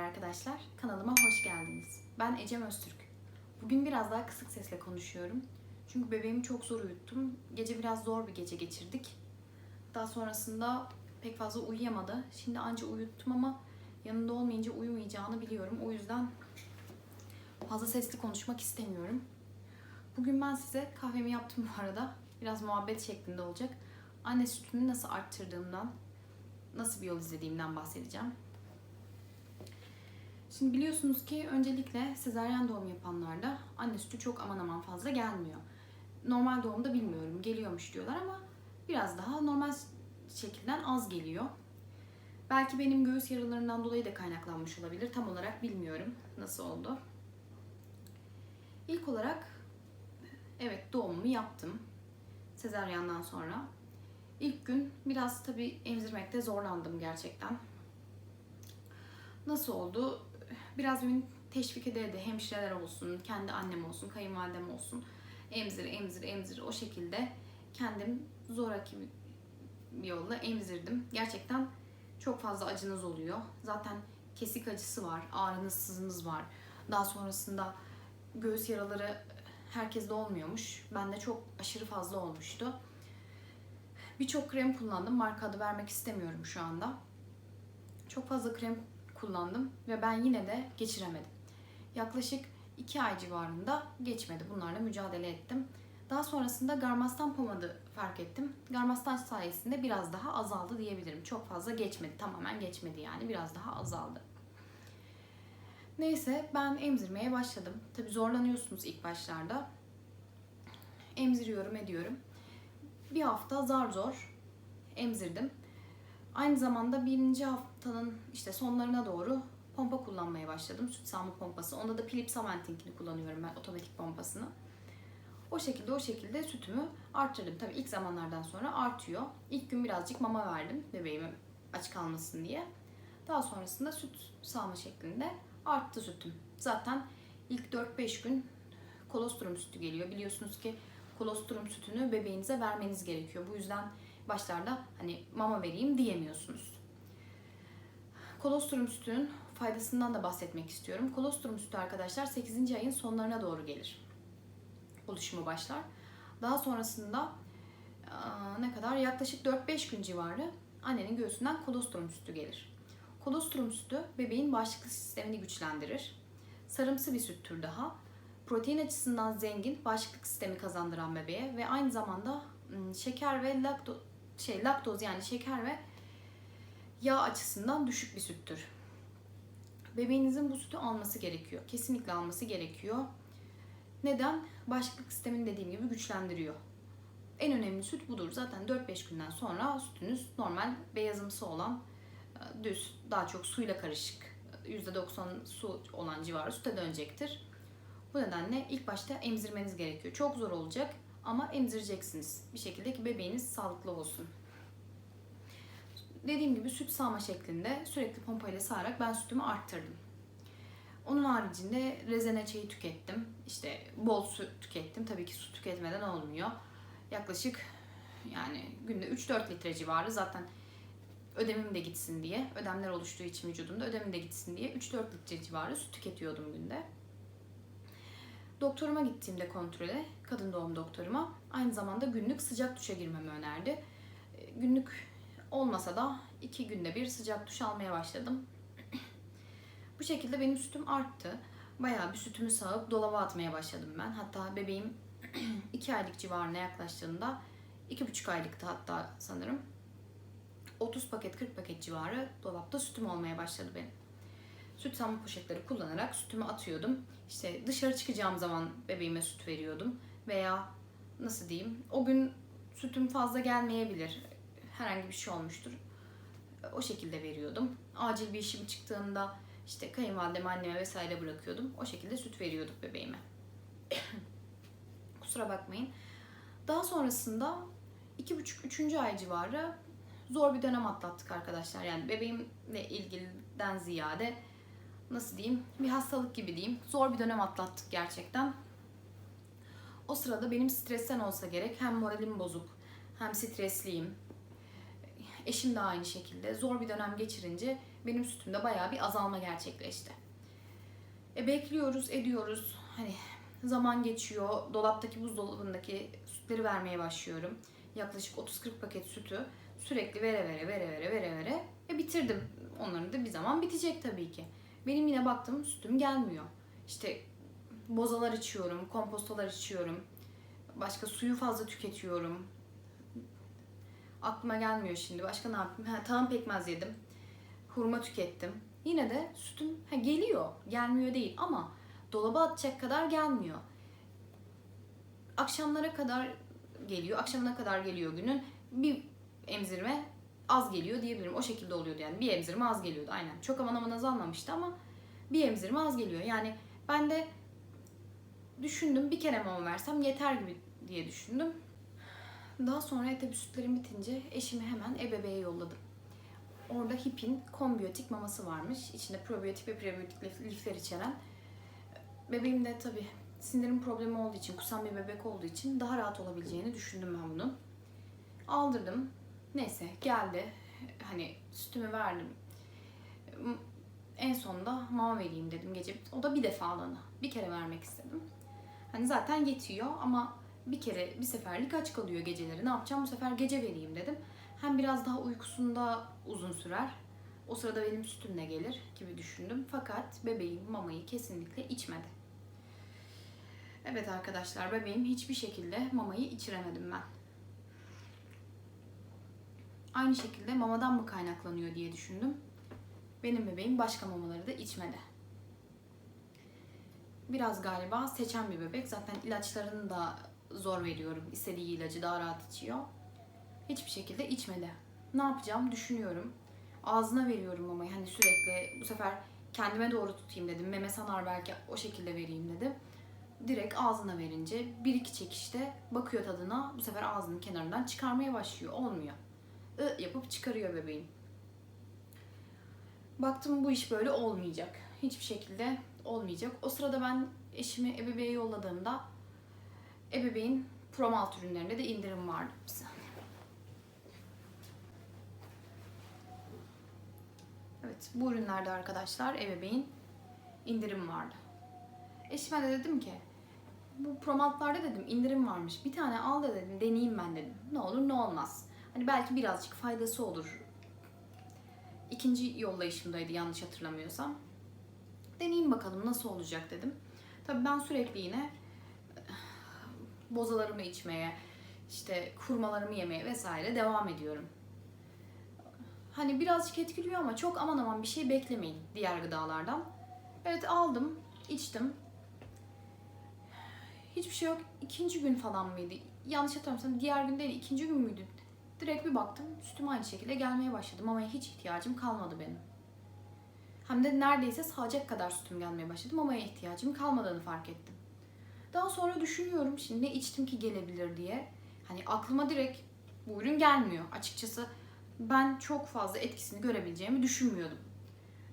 arkadaşlar, kanalıma hoş geldiniz. Ben Ecem Öztürk. Bugün biraz daha kısık sesle konuşuyorum. Çünkü bebeğimi çok zor uyuttum. Gece biraz zor bir gece geçirdik. Daha sonrasında pek fazla uyuyamadı. Şimdi anca uyuttum ama yanında olmayınca uyumayacağını biliyorum. O yüzden fazla sesli konuşmak istemiyorum. Bugün ben size kahvemi yaptım bu arada. Biraz muhabbet şeklinde olacak. Anne sütünü nasıl arttırdığımdan, nasıl bir yol izlediğimden bahsedeceğim. Şimdi biliyorsunuz ki öncelikle sezaryen doğum yapanlarda anne sütü çok aman aman fazla gelmiyor. Normal doğumda bilmiyorum geliyormuş diyorlar ama biraz daha normal şekilden az geliyor. Belki benim göğüs yaralarından dolayı da kaynaklanmış olabilir. Tam olarak bilmiyorum nasıl oldu. İlk olarak evet doğumumu yaptım. Sezaryendan sonra. İlk gün biraz tabii emzirmekte zorlandım gerçekten. Nasıl oldu? Biraz beni teşvik ederdi. Hemşireler olsun, kendi annem olsun, kayınvalidem olsun. Emzir, emzir, emzir. O şekilde kendim zoraki bir yolla emzirdim. Gerçekten çok fazla acınız oluyor. Zaten kesik acısı var, ağrınız, sızınız var. Daha sonrasında göğüs yaraları herkeste olmuyormuş. Bende çok aşırı fazla olmuştu. Birçok krem kullandım. Marka adı vermek istemiyorum şu anda. Çok fazla krem kullandım ve ben yine de geçiremedim. Yaklaşık 2 ay civarında geçmedi. Bunlarla mücadele ettim. Daha sonrasında Garmastan pomadı fark ettim. Garmastan sayesinde biraz daha azaldı diyebilirim. Çok fazla geçmedi. Tamamen geçmedi yani. Biraz daha azaldı. Neyse ben emzirmeye başladım. Tabi zorlanıyorsunuz ilk başlarda. Emziriyorum ediyorum. Bir hafta zar zor emzirdim. Aynı zamanda birinci haftanın işte sonlarına doğru pompa kullanmaya başladım. Süt sağma pompası. Onda da Philips Aventing'ini kullanıyorum ben otomatik pompasını. O şekilde o şekilde sütümü arttırdım. Tabii ilk zamanlardan sonra artıyor. İlk gün birazcık mama verdim bebeğime aç kalmasın diye. Daha sonrasında süt sağma şeklinde arttı sütüm. Zaten ilk 4-5 gün kolostrum sütü geliyor. Biliyorsunuz ki kolostrum sütünü bebeğinize vermeniz gerekiyor. Bu yüzden başlarda hani mama vereyim diyemiyorsunuz. Kolostrum sütünün faydasından da bahsetmek istiyorum. Kolostrum sütü arkadaşlar 8. ayın sonlarına doğru gelir. Oluşumu başlar. Daha sonrasında ne kadar yaklaşık 4-5 gün civarı annenin göğsünden kolostrum sütü gelir. Kolostrum sütü bebeğin bağışıklık sistemini güçlendirir. Sarımsı bir süttür daha. Protein açısından zengin, bağışıklık sistemi kazandıran bebeğe ve aynı zamanda şeker ve lakto şey laktoz yani şeker ve yağ açısından düşük bir süttür. Bebeğinizin bu sütü alması gerekiyor. Kesinlikle alması gerekiyor. Neden? Bağışıklık sistemini dediğim gibi güçlendiriyor. En önemli süt budur. Zaten 4-5 günden sonra sütünüz normal beyazımsı olan düz, daha çok suyla karışık, %90 su olan civarı süte dönecektir. Bu nedenle ilk başta emzirmeniz gerekiyor. Çok zor olacak ama emzireceksiniz. Bir şekilde ki bebeğiniz sağlıklı olsun. Dediğim gibi süt sağma şeklinde sürekli pompayla sağarak ben sütümü arttırdım. Onun haricinde rezene çayı tükettim. İşte bol su tükettim. Tabii ki su tüketmeden olmuyor. Yaklaşık yani günde 3-4 litre civarı zaten ödemim de gitsin diye, ödemler oluştuğu için vücudumda ödemim de gitsin diye 3-4 litre civarı su tüketiyordum günde. Doktoruma gittiğimde kontrole, kadın doğum doktoruma aynı zamanda günlük sıcak duşa girmemi önerdi. Günlük olmasa da iki günde bir sıcak duş almaya başladım. Bu şekilde benim sütüm arttı. Bayağı bir sütümü sağıp dolaba atmaya başladım ben. Hatta bebeğim 2 aylık civarına yaklaştığında 2,5 aylıktı hatta sanırım. 30 paket 40 paket civarı dolapta sütüm olmaya başladı benim. Süt sağma poşetleri kullanarak sütümü atıyordum. İşte dışarı çıkacağım zaman bebeğime süt veriyordum. Veya nasıl diyeyim o gün sütüm fazla gelmeyebilir. Herhangi bir şey olmuştur. O şekilde veriyordum. Acil bir işim çıktığında işte kayınvalideme, anneme vesaire bırakıyordum. O şekilde süt veriyorduk bebeğime. Kusura bakmayın. Daha sonrasında iki buçuk, üçüncü ay civarı zor bir dönem atlattık arkadaşlar. Yani bebeğimle ilgiliden ziyade nasıl diyeyim bir hastalık gibi diyeyim. Zor bir dönem atlattık gerçekten. O sırada benim stresten olsa gerek. Hem moralim bozuk hem stresliyim. Eşim de aynı şekilde. Zor bir dönem geçirince benim sütümde bayağı bir azalma gerçekleşti. E bekliyoruz, ediyoruz. Hani zaman geçiyor. Dolaptaki buzdolabındaki sütleri vermeye başlıyorum. Yaklaşık 30-40 paket sütü sürekli vere vere vere vere vere vere e bitirdim. Onların da bir zaman bitecek tabii ki. Benim yine baktım sütüm gelmiyor. İşte bozalar içiyorum, kompostolar içiyorum. Başka suyu fazla tüketiyorum. Aklıma gelmiyor şimdi. Başka ne yapayım? Ha, tahım pekmez yedim. Hurma tükettim. Yine de sütüm ha, geliyor. Gelmiyor değil ama dolaba atacak kadar gelmiyor. Akşamlara kadar geliyor. Akşamına kadar geliyor günün. Bir emzirme az geliyor diyebilirim. O şekilde oluyordu yani. Bir emzirme az geliyordu aynen. Çok aman aman azalmamıştı ama bir emzirme az geliyor. Yani ben de düşündüm bir kere mama versem yeter gibi diye düşündüm. Daha sonra e, tabii sütlerim bitince eşimi hemen ebeveğe yolladım. Orada Hip'in kombiyotik maması varmış. İçinde probiyotik ve prebiyotik lif- lifler içeren. Bebeğim de tabii sindirim problemi olduğu için, kusan bir bebek olduğu için daha rahat olabileceğini düşündüm ben bunun. Aldırdım. Neyse geldi. Hani sütümü verdim. En sonunda mama vereyim dedim gece. O da bir defalığına. Bir kere vermek istedim. Hani zaten yetiyor ama bir kere bir seferlik aç kalıyor geceleri. Ne yapacağım bu sefer gece vereyim dedim. Hem biraz daha uykusunda uzun sürer. O sırada benim sütüm de gelir gibi düşündüm. Fakat bebeğim mamayı kesinlikle içmedi. Evet arkadaşlar bebeğim hiçbir şekilde mamayı içiremedim ben. Aynı şekilde mamadan mı kaynaklanıyor diye düşündüm. Benim bebeğim başka mamaları da içmedi. Biraz galiba seçen bir bebek. Zaten ilaçlarını da zor veriyorum. İstediği ilacı daha rahat içiyor. Hiçbir şekilde içmedi. Ne yapacağım düşünüyorum. Ağzına veriyorum mamayı. Hani sürekli bu sefer kendime doğru tutayım dedim. Meme sanar belki o şekilde vereyim dedim. Direkt ağzına verince bir iki çekişte bakıyor tadına. Bu sefer ağzının kenarından çıkarmaya başlıyor. Olmuyor. I yapıp çıkarıyor bebeğim. Baktım bu iş böyle olmayacak. Hiçbir şekilde olmayacak. O sırada ben eşimi ebeveğe yolladığımda ebeveğin promalt ürünlerinde de indirim vardı. Evet bu ürünlerde arkadaşlar ebeveğin indirim vardı. Eşime de dedim ki bu promaltlarda dedim indirim varmış. Bir tane al da dedim deneyeyim ben dedim. Ne olur ne olmaz. Hani belki birazcık faydası olur. İkinci yollayışımdaydı yanlış hatırlamıyorsam. Deneyeyim bakalım nasıl olacak dedim. Tabii ben sürekli yine eh, bozalarımı içmeye, işte kurmalarımı yemeye vesaire devam ediyorum. Hani birazcık etkiliyor ama çok aman aman bir şey beklemeyin diğer gıdalardan. Evet aldım, içtim. Hiçbir şey yok. İkinci gün falan mıydı? Yanlış hatırlamıyorsam diğer gün değil, ikinci gün müydü? Direkt bir baktım sütüm aynı şekilde gelmeye başladı. Mamaya hiç ihtiyacım kalmadı benim. Hem de neredeyse sağacak kadar sütüm gelmeye başladı. Mamaya ihtiyacım kalmadığını fark ettim. Daha sonra düşünüyorum şimdi ne içtim ki gelebilir diye. Hani aklıma direkt bu ürün gelmiyor. Açıkçası ben çok fazla etkisini görebileceğimi düşünmüyordum.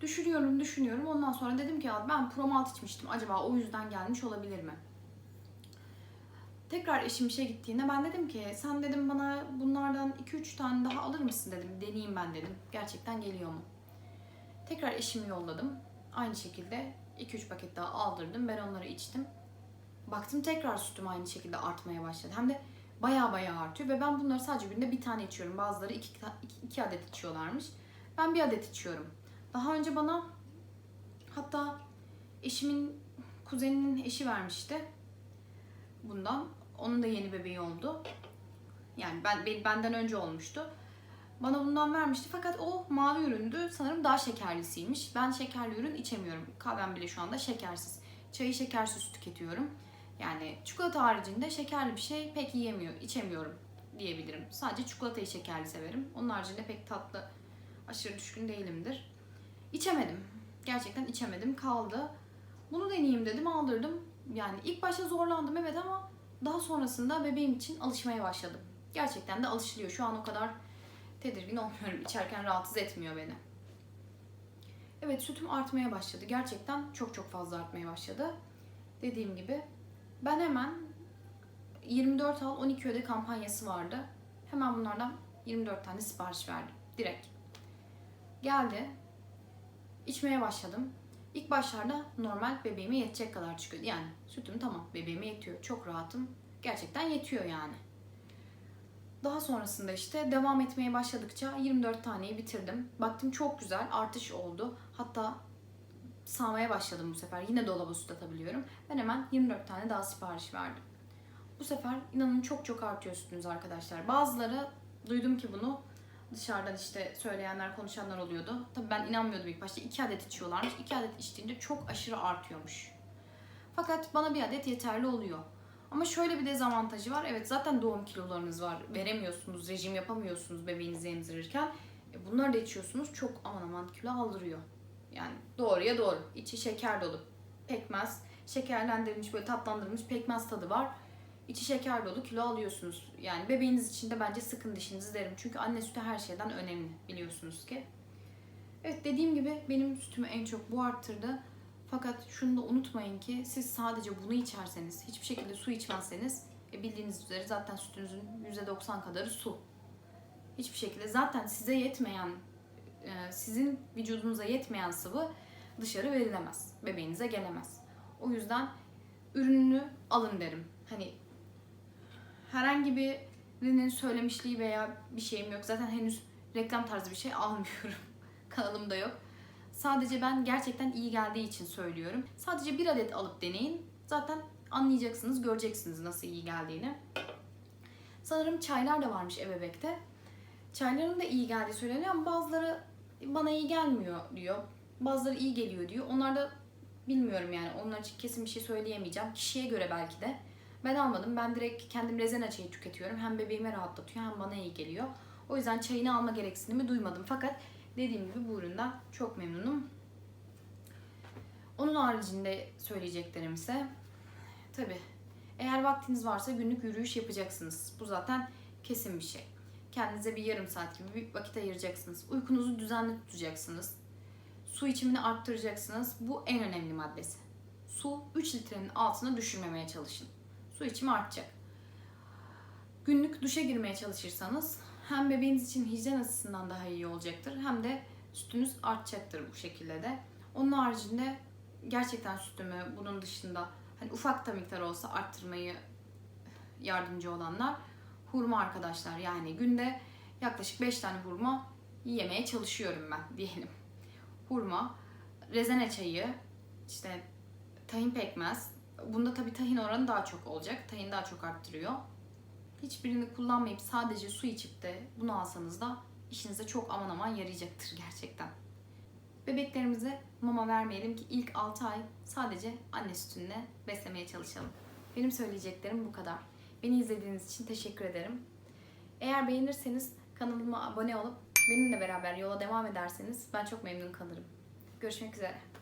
Düşünüyorum, düşünüyorum. Ondan sonra dedim ki ya ben Promalt içmiştim. Acaba o yüzden gelmiş olabilir mi? Tekrar eşim işe gittiğinde ben dedim ki sen dedim bana bunlardan 2-3 tane daha alır mısın dedim. Deneyeyim ben dedim. Gerçekten geliyor mu? Tekrar eşimi yolladım. Aynı şekilde 2-3 paket daha aldırdım. Ben onları içtim. Baktım tekrar sütüm aynı şekilde artmaya başladı. Hem de baya baya artıyor ve ben bunları sadece günde bir tane içiyorum. Bazıları iki, iki, iki adet içiyorlarmış. Ben bir adet içiyorum. Daha önce bana hatta eşimin kuzeninin eşi vermişti bundan. Onun da yeni bebeği oldu. Yani ben ben- benden önce olmuştu. Bana bundan vermişti fakat o mavi üründü. Sanırım daha şekerlisiymiş. Ben şekerli ürün içemiyorum. Kahvem bile şu anda şekersiz. Çayı şekersiz tüketiyorum. Yani çikolata haricinde şekerli bir şey pek yiyemiyor, içemiyorum diyebilirim. Sadece çikolatayı şekerli severim. Onun haricinde pek tatlı aşırı düşkün değilimdir. İçemedim. Gerçekten içemedim. Kaldı. Bunu deneyeyim dedim aldırdım. Yani ilk başta zorlandım evet ama daha sonrasında bebeğim için alışmaya başladım. Gerçekten de alışılıyor. Şu an o kadar tedirgin olmuyorum. İçerken rahatsız etmiyor beni. Evet sütüm artmaya başladı. Gerçekten çok çok fazla artmaya başladı. Dediğim gibi ben hemen 24 al 12 öde kampanyası vardı. Hemen bunlardan 24 tane sipariş verdim. Direkt. Geldi. İçmeye başladım. İlk başlarda normal bebeğime yetecek kadar çıkıyordu. Yani sütüm tamam bebeğime yetiyor. Çok rahatım. Gerçekten yetiyor yani. Daha sonrasında işte devam etmeye başladıkça 24 taneyi bitirdim. Baktım çok güzel artış oldu. Hatta sağmaya başladım bu sefer. Yine dolaba süt atabiliyorum. Ben hemen 24 tane daha sipariş verdim. Bu sefer inanın çok çok artıyor sütünüz arkadaşlar. Bazıları duydum ki bunu dışarıdan işte söyleyenler, konuşanlar oluyordu. Tabii ben inanmıyordum ilk başta. 2 adet içiyorlarmış. 2 adet içtiğinde çok aşırı artıyormuş. Fakat bana bir adet yeterli oluyor. Ama şöyle bir dezavantajı var. Evet zaten doğum kilolarınız var. Veremiyorsunuz, rejim yapamıyorsunuz bebeğinizi emzirirken. E, bunları da içiyorsunuz. Çok aman aman kilo aldırıyor. Yani doğruya doğru. İçi şeker dolu. Pekmez, şekerlendirilmiş böyle tatlandırılmış pekmez tadı var. İçi şeker dolu kilo alıyorsunuz. Yani bebeğiniz için de bence sıkın dişinizi derim. Çünkü anne sütü her şeyden önemli biliyorsunuz ki. Evet dediğim gibi benim sütümü en çok bu arttırdı. Fakat şunu da unutmayın ki siz sadece bunu içerseniz, hiçbir şekilde su içmezseniz e bildiğiniz üzere zaten sütünüzün %90 kadarı su. Hiçbir şekilde zaten size yetmeyen, e, sizin vücudunuza yetmeyen sıvı dışarı verilemez. Bebeğinize gelemez. O yüzden ürününü alın derim. Hani herhangi birinin söylemişliği veya bir şeyim yok. Zaten henüz reklam tarzı bir şey almıyorum. Kanalımda yok. Sadece ben gerçekten iyi geldiği için söylüyorum. Sadece bir adet alıp deneyin. Zaten anlayacaksınız, göreceksiniz nasıl iyi geldiğini. Sanırım çaylar da varmış ebebekte. Çayların da iyi geldiği söyleniyor ama bazıları bana iyi gelmiyor diyor. Bazıları iyi geliyor diyor. Onlar da bilmiyorum yani. Onlar için kesin bir şey söyleyemeyeceğim. Kişiye göre belki de. Ben almadım. Ben direkt kendim rezene çayı tüketiyorum. Hem bebeğime rahatlatıyor hem bana iyi geliyor. O yüzden çayını alma gereksinimi duymadım. Fakat dediğim gibi bu üründen çok memnunum. Onun haricinde söyleyeceklerim ise tabi eğer vaktiniz varsa günlük yürüyüş yapacaksınız. Bu zaten kesin bir şey. Kendinize bir yarım saat gibi bir vakit ayıracaksınız. Uykunuzu düzenli tutacaksınız. Su içimini arttıracaksınız. Bu en önemli maddesi. Su 3 litrenin altına düşürmemeye çalışın. Su içimi artacak. Günlük duşa girmeye çalışırsanız hem bebeğiniz için hijyen açısından daha iyi olacaktır hem de sütünüz artacaktır bu şekilde de. Onun haricinde gerçekten sütümü bunun dışında hani ufak da miktar olsa arttırmayı yardımcı olanlar hurma arkadaşlar. Yani günde yaklaşık 5 tane hurma yemeye çalışıyorum ben diyelim. Hurma, rezene çayı, işte tahin pekmez. Bunda tabii tahin oranı daha çok olacak. Tahin daha çok arttırıyor. Hiçbirini kullanmayıp sadece su içip de bunu alsanız da işinize çok aman aman yarayacaktır gerçekten. Bebeklerimize mama vermeyelim ki ilk 6 ay sadece anne sütünle beslemeye çalışalım. Benim söyleyeceklerim bu kadar. Beni izlediğiniz için teşekkür ederim. Eğer beğenirseniz kanalıma abone olup benimle beraber yola devam ederseniz ben çok memnun kalırım. Görüşmek üzere.